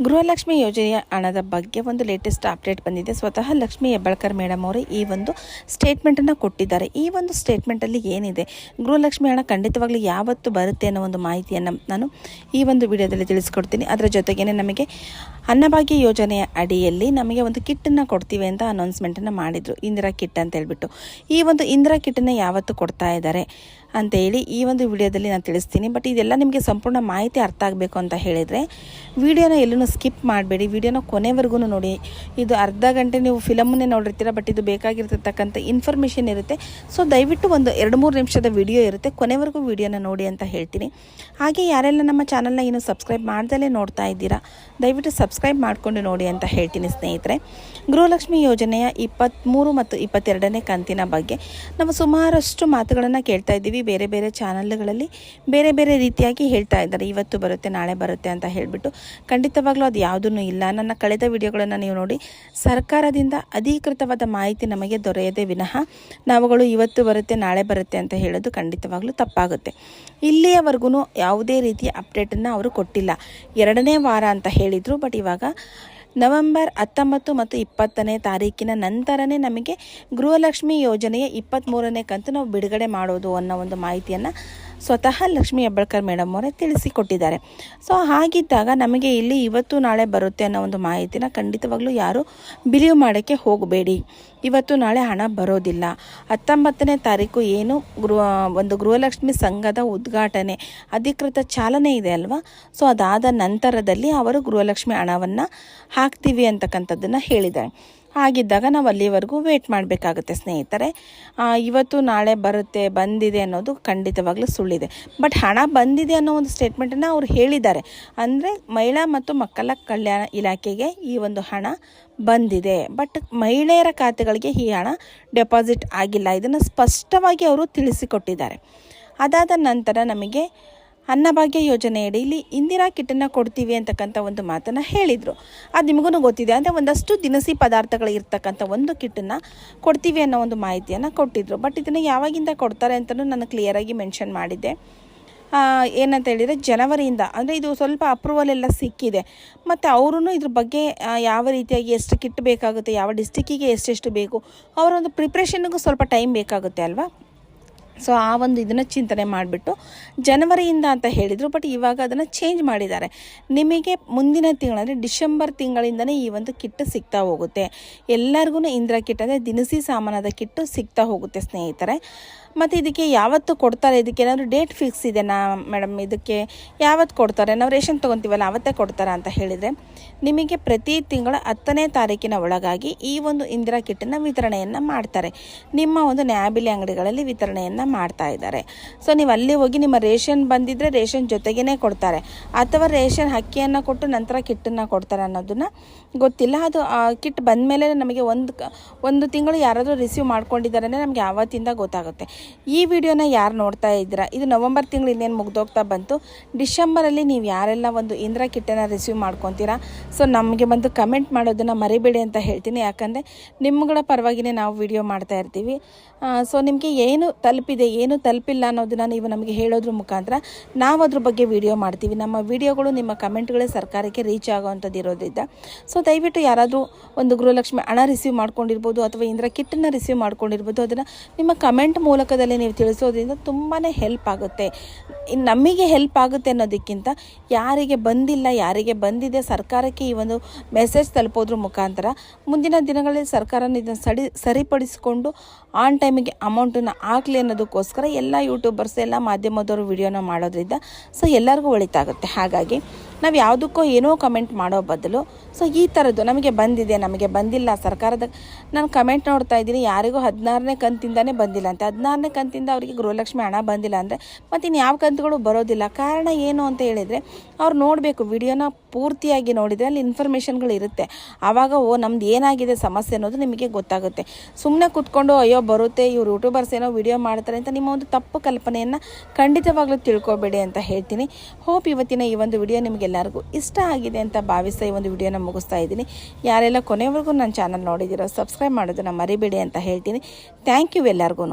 ಗೃಹಲಕ್ಷ್ಮಿ ಯೋಜನೆಯ ಹಣದ ಬಗ್ಗೆ ಒಂದು ಲೇಟೆಸ್ಟ್ ಅಪ್ಡೇಟ್ ಬಂದಿದೆ. ಸ್ವತಃ ಲಕ್ಷ್ಮಿ ಹೆಬ್ಬಾಳ್ಕರ್ ಮೇಡಮ್ ಅವರು ಈ ಒಂದು ಸ್ಟೇಟ್ಮೆಂಟನ್ನು ಕೊಟ್ಟಿದ್ದಾರೆ. ಈ ಒಂದು ಸ್ಟೇಟ್ಮೆಂಟಲ್ಲಿ ಏನಿದೆ? ಗೃಹಲಕ್ಷ್ಮಿ ಹಣ ಖಂಡಿತವಾಗ್ಲೂ ಯಾವತ್ತು ಬರುತ್ತೆ ಅನ್ನೋ ಒಂದು ಮಾಹಿತಿಯನ್ನು ನಾನು ಈ ಒಂದು ವಿಡಿಯೋದಲ್ಲಿ ತಿಳಿಸ್ಕೊಡ್ತೀನಿ. ಅದರ ಜೊತೆಗೇನೆ ನಮಗೆ ಅನ್ನಭಾಗ್ಯ ಯೋಜನೆಯ ಅಡಿಯಲ್ಲಿ ನಮಗೆ ಒಂದು ಕಿಟ್ಟನ್ನು ಕೊಡ್ತೀವಿ ಅಂತ ಅನೌನ್ಸ್ಮೆಂಟನ್ನು ಮಾಡಿದರು. ಇಂದಿರಾ ಕಿಟ್ ಅಂತ ಹೇಳ್ಬಿಟ್ಟು. ಈ ಒಂದು ಇಂದಿರಾ ಕಿಟ್ಟನ್ನು ಯಾವತ್ತು ಕೊಡ್ತಾ ಇದ್ದಾರೆ? ಅಂತ ಹೇಳಿ ಈ ಒಂದು ವಿಡಿಯೋದಲ್ಲಿ ನಾನು ತಿಳಿಸ್ತೀನಿ. ಬಟ್ ಇದೆಲ್ಲ ನಿಮಗೆ ಸಂಪೂರ್ಣ ಮಾಹಿತಿ ಅರ್ಥ ಆಗಬೇಕು ಅಂತ ಹೇಳಿದರೆ, ವಿಡಿಯೋನ ಎಲ್ಲೂ ಸ್ಕಿಪ್ ಮಾಡಬೇಡಿ. ವಿಡಿಯೋನ ಕೊನೆವರೆಗೂ ನೋಡಿ. ಇದು ಅರ್ಧ ಗಂಟೆ ನೀವು ಫಿಲಮನ್ನೇ ನೋಡಿರ್ತೀರ ಬಟ್ ಇದು ಬೇಕಾಗಿರ್ತಕ್ಕಂಥ ಇನ್ಫಾರ್ಮೇಷನ್ ಇರುತ್ತೆ. ಸೊ ದಯವಿಟ್ಟು ಒಂದು ಎರಡು ಮೂರು ನಿಮಿಷದ ವಿಡಿಯೋ ಇರುತ್ತೆ. ಕೊನೆವರೆಗೂ ವಿಡಿಯೋನ ನೋಡಿ ಅಂತ ಹೇಳ್ತೀನಿ. ಹಾಗೆ ಯಾರೆಲ್ಲ ನಮ್ಮ ಚಾನಲ್ನ ಏನು ಸಬ್ಸ್ಕ್ರೈಬ್ ಮಾಡ್ದಲೇ ನೋಡ್ತಾ ಇದ್ದೀರಾ, ದಯವಿಟ್ಟು ಸಬ್ಸ್ಕ್ರೈಬ್ ಮಾಡಿಕೊಂಡು ನೋಡಿ ಅಂತ ಹೇಳ್ತೀನಿ ಸ್ನೇಹಿತರೆ. ಗೃಹಲಕ್ಷ್ಮಿ ಯೋಜನೆಯ ಇಪ್ಪತ್ತ್ಮೂರು ಮತ್ತು ಇಪ್ಪತ್ತೆರಡನೇ ಕಂತಿನ ಬಗ್ಗೆ ನಾವು ಸುಮಾರಷ್ಟು ಮಾತುಗಳನ್ನು ಕೇಳ್ತಾ ಇದ್ದೀವಿ. ಬೇರೆ ಬೇರೆ ಚಾನಲ್ಗಳಲ್ಲಿ ಬೇರೆ ಬೇರೆ ರೀತಿಯಾಗಿ ಹೇಳ್ತಾ ಇದ್ದಾರೆ. ಇವತ್ತು ಬರುತ್ತೆ, ನಾಳೆ ಬರುತ್ತೆ ಅಂತ ಹೇಳಿಬಿಟ್ಟು. ಖಂಡಿತವಾಗ್ಲೂ ಅದು ಯಾವುದೂ ಇಲ್ಲ. ನನ್ನ ಕಳೆದ ವಿಡಿಯೋಗಳನ್ನು ನೀವು ನೋಡಿ, ಸರ್ಕಾರದಿಂದ ಅಧಿಕೃತವಾದ ಮಾಹಿತಿ ನಮಗೆ ದೊರೆಯದೆ ವಿನಃ ನಾವುಗಳು ಇವತ್ತು ಬರುತ್ತೆ, ನಾಳೆ ಬರುತ್ತೆ ಅಂತ ಹೇಳೋದು ಖಂಡಿತವಾಗ್ಲೂ ತಪ್ಪಾಗುತ್ತೆ. ಇಲ್ಲಿಯವರೆಗೂ ಯಾವುದೇ ರೀತಿಯ ಅಪ್ಡೇಟನ್ನು ಅವರು ಕೊಟ್ಟಿಲ್ಲ. ಎರಡನೇ ವಾರ ಅಂತ ಹೇಳಿದರು, ಬಟ್ ಇವಾಗ ನವೆಂಬರ್ ಹತ್ತೊಂಬತ್ತು ಮತ್ತು ಇಪ್ಪತ್ತನೇ ತಾರೀಕಿನ ನಂತರನೇ ನಮಗೆ ಗೃಹಲಕ್ಷ್ಮಿ ಯೋಜನೆಯ ಇಪ್ಪತ್ತ್ಮೂರನೇ ಕಂತು ನಾವು ಬಿಡುಗಡೆ ಮಾಡೋದು ಅನ್ನೋ ಒಂದು ಮಾಹಿತಿಯನ್ನು ಸ್ವತಃ ಲಕ್ಷ್ಮೀ ಹೆಬ್ಬಳ್ಕರ್ ಮೇಡಮ್ ಅವರೇ ತಿಳಿಸಿಕೊಟ್ಟಿದ್ದಾರೆ. ಸೊ, ಹಾಗಿದ್ದಾಗ ನಮಗೆ ಇಲ್ಲಿ ಇವತ್ತು ನಾಳೆ ಬರುತ್ತೆ ಅನ್ನೋ ಒಂದು ಮಾಹಿತಿನ ಖಂಡಿತವಾಗ್ಲೂ ಯಾರು ಬಿಲೀವ್ ಮಾಡೋಕ್ಕೆ ಹೋಗಬೇಡಿ. ಇವತ್ತು ನಾಳೆ ಹಣ ಬರೋದಿಲ್ಲ. ಹತ್ತೊಂಬತ್ತನೇ ತಾರೀಕು ಏನು ಗೃಹ, ಒಂದು ಗೃಹಲಕ್ಷ್ಮಿ ಸಂಘದ ಉದ್ಘಾಟನೆ, ಅಧಿಕೃತ ಚಾಲನೆ ಇದೆ ಅಲ್ವಾ? ಸೊ, ಅದಾದ ನಂತರದಲ್ಲಿ ಅವರು ಗೃಹಲಕ್ಷ್ಮಿ ಹಣವನ್ನು ಹಾಕ್ತೀವಿ ಅಂತಕ್ಕಂಥದ್ದನ್ನು ಹೇಳಿದ್ದಾರೆ. ಹಾಗಿದ್ದಾಗ ನಾವು ಅಲ್ಲಿವರೆಗೂ ವೇಟ್ ಮಾಡಬೇಕಾಗುತ್ತೆ ಸ್ನೇಹಿತರೆ. ಇವತ್ತು ನಾಳೆ ಬರುತ್ತೆ, ಬಂದಿದೆ ಅನ್ನೋದು ಖಂಡಿತವಾಗ್ಲೂ ಸುಳ್ಳಿದೆ. ಬಟ್ ಹಣ ಬಂದಿದೆ ಅನ್ನೋ ಒಂದು ಸ್ಟೇಟ್ಮೆಂಟನ್ನು ಅವರು ಹೇಳಿದ್ದಾರೆ. ಅಂದರೆ ಮಹಿಳಾ ಮತ್ತು ಮಕ್ಕಳ ಕಲ್ಯಾಣ ಇಲಾಖೆಗೆ ಈ ಒಂದು ಹಣ ಬಂದಿದೆ. ಬಟ್ ಮಹಿಳೆಯರ ಖಾತೆಗಳಿಗೆ ಈ ಹಣ ಡೆಪಾಸಿಟ್ ಆಗಿಲ್ಲ. ಇದನ್ನು ಸ್ಪಷ್ಟವಾಗಿ ಅವರು ತಿಳಿಸಿಕೊಟ್ಟಿದ್ದಾರೆ. ಅದಾದ ನಂತರ ನಮಗೆ ಅನ್ನಭಾಗ್ಯ ಯೋಜನೆ ಅಡಿಯಲ್ಲಿ ಇಂದಿರಾ ಕಿಟ್ಟನ್ನು ಕೊಡ್ತೀವಿ ಅಂತಕ್ಕಂಥ ಒಂದು ಮಾತನ್ನು ಹೇಳಿದರು. ಅದು ನಿಮಗೂ ಗೊತ್ತಿದೆ ಅಂದರೆ ಒಂದಷ್ಟು ದಿನಸಿ ಪದಾರ್ಥಗಳು ಇರ್ತಕ್ಕಂಥ ಒಂದು ಕಿಟ್ಟನ್ನು ಕೊಡ್ತೀವಿ ಅನ್ನೋ ಒಂದು ಮಾಹಿತಿಯನ್ನು ಕೊಟ್ಟಿದ್ದರು ಬಟ್ ಇದನ್ನು ಯಾವಾಗಿಂದ ಕೊಡ್ತಾರೆ ಅಂತಲೂ ನಾನು ಕ್ಲಿಯರಾಗಿ ಮೆನ್ಷನ್ ಮಾಡಿದ್ದೆ. ಏನಂತ ಹೇಳಿದರೆ ಜನವರಿಯಿಂದ ಅಂದರೆ ಇದು ಸ್ವಲ್ಪ ಅಪ್ರೂವಲ್ ಎಲ್ಲ ಸಿಕ್ಕಿದೆ. ಮತ್ತು ಅವರು ಇದ್ರ ಬಗ್ಗೆ ಯಾವ ರೀತಿಯಾಗಿ ಎಷ್ಟು ಕಿಟ್ ಬೇಕಾಗುತ್ತೆ, ಯಾವ ಡಿಸ್ಟಿಕ್ಕಿಗೆ ಎಷ್ಟೆಷ್ಟು ಬೇಕು, ಅವರೊಂದು ಪ್ರಿಪ್ರೇಷನ್ಗೂ ಸ್ವಲ್ಪ ಟೈಮ್ ಬೇಕಾಗುತ್ತೆ ಅಲ್ವಾ? ಸೊ ಆ ಒಂದು ಇದನ್ನು ಚಿಂತನೆ ಮಾಡಿಬಿಟ್ಟು ಜನವರಿಯಿಂದ ಅಂತ ಹೇಳಿದರು ಬಟ್ ಇವಾಗ ಅದನ್ನು ಚೇಂಜ್ ಮಾಡಿದ್ದಾರೆ. ನಿಮಗೆ ಮುಂದಿನ ತಿಂಗಳಂದರೆ ಡಿಸೆಂಬರ್ ತಿಂಗಳಿಂದನೇ ಈ ಒಂದು ಕಿಟ್ ಸಿಗ್ತಾ ಹೋಗುತ್ತೆ. ಎಲ್ಲರಿಗೂ ಇಂದ್ರ ಕಿಟ್ ಅಂದರೆ ದಿನಸಿ ಸಾಮಾನದ ಕಿಟ್ಟು ಸಿಗ್ತಾ ಹೋಗುತ್ತೆ ಸ್ನೇಹಿತರೆ. ಮತ್ತು ಇದಕ್ಕೆ ಯಾವತ್ತು ಕೊಡ್ತಾರೆ? ಇದಕ್ಕೆ ಏನಾದರೂ ಡೇಟ್ ಫಿಕ್ಸ್ ಇದೆನಾ ಮೇಡಮ್ ಇದಕ್ಕೆ ಯಾವತ್ತು ಕೊಡ್ತಾರೆ? ನಾವು ರೇಷನ್ ತೊಗೊತೀವಲ್ಲ, ಅವತ್ತೇ ಕೊಡ್ತಾರೆ ಅಂತ ಹೇಳಿದರೆ, ನಿಮಗೆ ಪ್ರತಿ ತಿಂಗಳ ಹತ್ತನೇ ತಾರೀಕಿನ ಒಳಗಾಗಿ ಈ ಒಂದು ಇಂದಿರಾ ಕಿಟ್ಟನ್ನು ವಿತರಣೆಯನ್ನು ಮಾಡ್ತಾರೆ. ನಿಮ್ಮ ಒಂದು ನ್ಯಾಬಿಲಿ ಅಂಗಡಿಗಳಲ್ಲಿ ವಿತರಣೆಯನ್ನು ಮಾಡ್ತಾ ಇದ್ದಾರೆ. ಸೊ ನೀವು ಅಲ್ಲಿ ಹೋಗಿ ನಿಮ್ಮ ರೇಷನ್ ಬಂದಿದ್ದರೆ ರೇಷನ್ ಜೊತೆಗೇ ಕೊಡ್ತಾರೆ. ಅಥವಾ ರೇಷನ್ ಅಕ್ಕಿಯನ್ನು ಕೊಟ್ಟು ನಂತರ ಕಿಟ್ಟನ್ನು ಕೊಡ್ತಾರೆ ಅನ್ನೋದನ್ನು ಗೊತ್ತಿಲ್ಲ. ಅದು ಕಿಟ್ ಬಂದ ಮೇಲೆ ನಮಗೆ ಒಂದು ಒಂದು ತಿಂಗಳು ಯಾರಾದರೂ ರಿಸೀವ್ ಮಾಡ್ಕೊಂಡಿದ್ದಾರೆ ಅಂದರೆ ನಮಗೆ ಆವತ್ತಿಂದ ಗೊತ್ತಾಗುತ್ತೆ. ಈ ವಿಡಿಯೋನ ಯಾರು ನೋಡ್ತಾ ಇದ್ದೀರಾ? ಇದು ನವಂಬರ್ ತಿಂಗಳು ಇನ್ನೇನು ಮುಗ್ದೋಗ್ತಾ ಬಂತು. ಡಿಸೆಂಬರಲ್ಲಿ ನೀವು ಯಾರೆಲ್ಲ ಒಂದು ಇಂದಿರಾ ಕಿಟ್ಟನ್ನು ರಿಸೀವ್ ಮಾಡ್ಕೊತೀರಾ? ಸೊ ನಮಗೆ ಬಂದು ಕಮೆಂಟ್ ಮಾಡೋದನ್ನು ಮರಿಬೇಡಿ ಅಂತ ಹೇಳ್ತೀನಿ. ಯಾಕಂದರೆ ನಿಮ್ಮಗಳ ಪರವಾಗಿನೇ ನಾವು ವಿಡಿಯೋ ಮಾಡ್ತಾ ಇರ್ತೀವಿ. ಸೊ ನಿಮಗೆ ಏನು ತಲುಪಿದೆ ಏನು ತಲುಪಿಲ್ಲ ಅನ್ನೋದನ್ನು ನೀವು ನಮಗೆ ಹೇಳೋದ್ರ ಮುಖಾಂತರ ನಾವು ಅದ್ರ ಬಗ್ಗೆ ವಿಡಿಯೋ ಮಾಡ್ತೀವಿ. ನಮ್ಮ ವಿಡಿಯೋಗಳು ನಿಮ್ಮ ಕಮೆಂಟ್ಗಳೇ ಸರ್ಕಾರಕ್ಕೆ ರೀಚ್ ಆಗೋವಂಥದ್ದು ಇರೋದ್ರಿಂದ. ಸೊ ದಯವಿಟ್ಟು ಯಾರಾದರೂ ಒಂದು ಗೃಹಲಕ್ಷ್ಮಿ ಹಣ ರಿಸೀವ್ ಮಾಡ್ಕೊಂಡಿರ್ಬೋದು ಅಥವಾ ಇಂದ್ರ ಕಿಟ್ಟನ್ನು ರಿಸೀವ್ ಮಾಡ್ಕೊಂಡಿರ್ಬೋದು, ಅದನ್ನು ನಿಮ್ಮ ಕಮೆಂಟ್ ಮೂಲಕದಲ್ಲಿ ನೀವು ತಿಳಿಸೋದ್ರಿಂದ ತುಂಬಾ ಹೆಲ್ಪ್ ಆಗುತ್ತೆ. ನಮಗೆ ಹೆಲ್ಪ್ ಆಗುತ್ತೆ ಅನ್ನೋದಕ್ಕಿಂತ ಯಾರಿಗೆ ಬಂದಿಲ್ಲ, ಯಾರಿಗೆ ಬಂದಿದೆ, ಸರ್ಕಾರಕ್ಕೆ ಈ ಒಂದು ಮೆಸೇಜ್ ತಲುಪೋದ್ರ ಮುಖಾಂತರ ಮುಂದಿನ ದಿನಗಳಲ್ಲಿ ಸರ್ಕಾರನ ಇದನ್ನು ಸಡಿ, ಸರಿಪಡಿಸಿಕೊಂಡು ಆನ್ ಟೈಮಿಗೆ ಅಮೌಂಟನ್ನು ಹಾಕ್ಲಿ ಅನ್ನೋದಕ್ಕೋಸ್ಕರ ಎಲ್ಲ ಯೂಟ್ಯೂಬರ್ಸ್ ಎಲ್ಲ ಮಾಧ್ಯಮದವರು ವಿಡಿಯೋನ ಮಾಡೋದ್ರಿಂದ ಸೊ ಎಲ್ಲರಿಗೂ ಒಳಿತಾಗುತ್ತೆ. ಹಾಗಾಗಿ ನಾವು ಯಾವುದಕ್ಕೋ ಏನೋ ಕಮೆಂಟ್ ಮಾಡೋ ಬದಲು ಸೊ ಈ ಥರದ್ದು ನಮಗೆ ಬಂದಿದೆ, ನಮಗೆ ಬಂದಿಲ್ಲ ಸರ್ಕಾರದ, ನಾನು ಕಮೆಂಟ್ ನೋಡ್ತಾ ಇದ್ದೀನಿ, ಯಾರಿಗೂ ಹದಿನಾರನೇ ಕಂತಿಂದನೇ ಬಂದಿಲ್ಲ ಅಂತ. ಹದಿನಾರನೇ ಕಂತಿಂದ ಅವರಿಗೆ ಗೃಹಲಕ್ಷ್ಮಿ ಹಣ ಬಂದಿಲ್ಲ ಅಂದರೆ ಮತ್ತು ಇನ್ನು ಯಾವ ಕಂತುಗಳು ಬರೋದಿಲ್ಲ. ಕಾರಣ ಏನು ಅಂತ ಹೇಳಿದರೆ, ಅವ್ರು ನೋಡಬೇಕು, ವಿಡಿಯೋನ ಪೂರ್ತಿಯಾಗಿ ನೋಡಿದರೆ ಅಲ್ಲಿ ಇನ್ಫಾರ್ಮೇಷನ್ಗಳು ಇರುತ್ತೆ. ಆವಾಗ ಓ, ನಮ್ದು ಏನಾಗಿದೆ ಸಮಸ್ಯೆ ಅನ್ನೋದು ನಿಮಗೆ ಗೊತ್ತಾಗುತ್ತೆ. ಸುಮ್ಮನೆ ಕೂತ್ಕೊಂಡು, ಅಯ್ಯೋ, ಬರುತ್ತೆ, ಇವ್ರು ಯೂಟ್ಯೂಬರ್ಸ್ ಏನೋ ವಿಡಿಯೋ ಮಾಡ್ತಾರೆ ಅಂತ ನಿಮ್ಮ ಒಂದು ತಪ್ಪು ಕಲ್ಪನೆಯನ್ನು ಖಂಡಿತವಾಗ್ಲೂ ತಿಳ್ಕೊಬೇಡಿ ಅಂತ ಹೇಳ್ತೀನಿ. ಹೋಪ್ ಇವತ್ತಿನ ಈ ಒಂದು ವಿಡಿಯೋ ನಿಮಗೆಲ್ಲರಿಗೂ ಇಷ್ಟ ಆಗಿದೆ ಅಂತ ಭಾವಿಸ್ತಾ ಈ ಒಂದು ವಿಡಿಯೋನ ಮುಗಿಸ್ತಾ ಇದ್ದೀನಿ. ಯಾರೆಲ್ಲ ಕೊನೆವರೆಗೂ ನನ್ನ ಚಾನಲ್ ನೋಡಿದ್ದೀರೋ ಸಬ್ಸ್ಕ್ರೈಬ್ ಮಾಡೋದನ್ನು ಮರಿಬೇಡಿ ಅಂತ ಹೇಳ್ತೀನಿ. ಥ್ಯಾಂಕ್ ಯು ಎಲ್ಲರಿಗೂ